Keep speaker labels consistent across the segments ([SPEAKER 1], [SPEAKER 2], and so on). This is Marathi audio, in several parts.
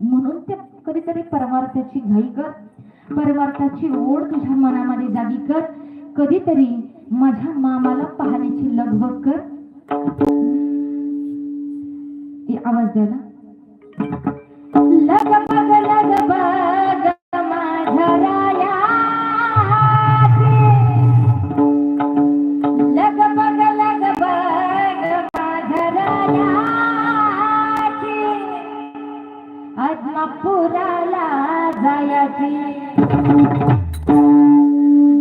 [SPEAKER 1] म्हणून ते कधीतरी परमार्थाची घाई कर. परमार्थाची ओढ तुझ्या मनामध्ये जागी कर. कधीतरी माझ्या मामाला पाहण्याची लगबग कर. हे आवाज द्यायला नागपुराला जायची.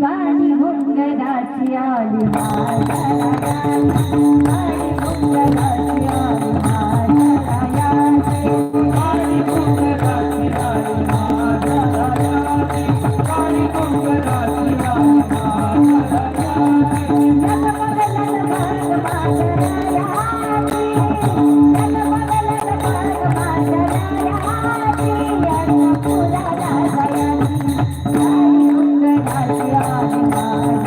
[SPEAKER 1] गाणी हुंगराची आली गाणी हुंगराची हुंगराची आली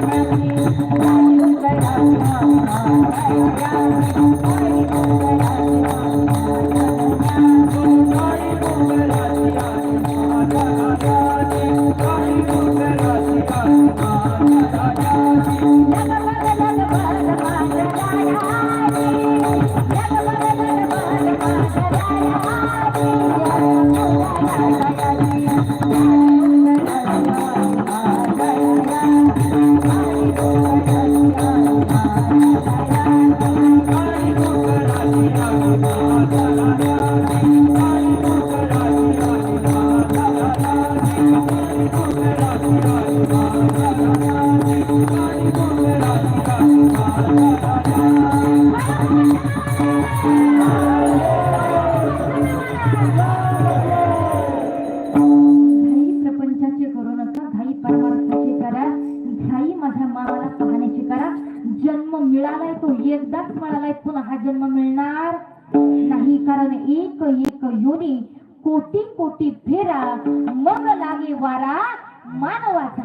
[SPEAKER 1] तुझ्या पाहण्याची, मिळालाय तो एकदाच मिळालाय पुन्हा हा जन्म मिळणार नाही. कारण एक एक योनी कोटी कोटी फेरा मग लागे वारा मानवाचा.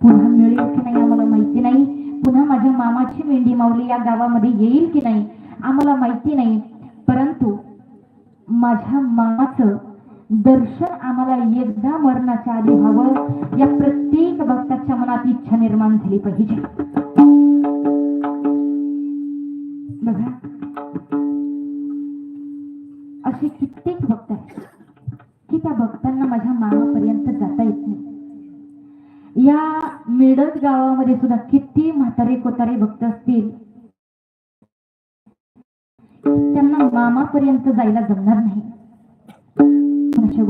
[SPEAKER 1] पुन्हा मिळेल की नाही आम्हाला माहिती नाही. पुन्हा माझ्या मामाची मेंढी माऊली या गावामध्ये येईल की नाही आम्हाला माहिती नाही. परंतु माझ्या मामाचं दर्शन आम्हाला एकदा मरणाच्या आधी व्हावं. या प्रत्येक भक्ताच्या मनात इच्छा निर्माण झाली पाहिजे. बघा. असे कित्येक भक्त आहेत की त्या भक्तांना माझ्या मामापर्यंत जाता येत नाही. या मिळत गावामध्ये सुद्धा किती म्हातारे कोतारे भक्त असतील त्यांना मामापर्यंत जायला जमणार नाही. कोणाच्या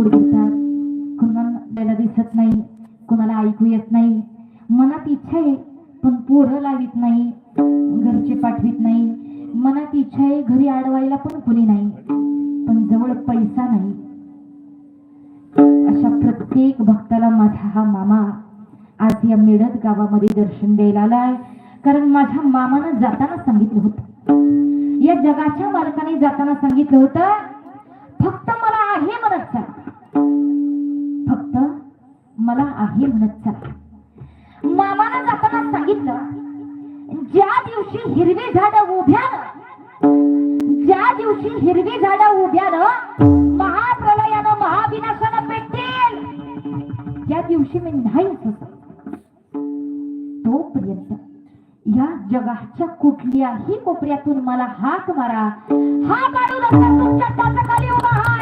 [SPEAKER 1] कोणाला जायला दिसत नाही कोणाला ऐकू येत नाही. मनात इच्छा आहे पण पोरं लावित नाही घरचे पाठवित नाही. मनात इच्छा आहे घरी अडवायला पण कोणी नाही. पण जवळ पैसा नाही. अशा प्रत्येक भक्ताला माझा हा मामा आज या मिळत गावामध्ये दर्शन द्यायला आलाय. कारण माझ्या मामानं जाताना सांगितलं होतं. या जगाच्या मालकाने जाताना सांगितलं होतं फक्त मला आहे म्हणत चाल फक्त मला आहे म्हणत चाल मामानं जाताना सांगितलं ज्या दिवशी हिरवी झाडं उभ्यानं दिवशी हिरवी झाडं उभ्यानं महाप्रलयानं महाविनाशानं पेटतील. त्या दिवशी मी नाही तोपर्यंत या जगाच्या कुठल्याही कोपऱ्यातून मला हात मारा. हात काढू नका तुमच्या टाचाखाली उभा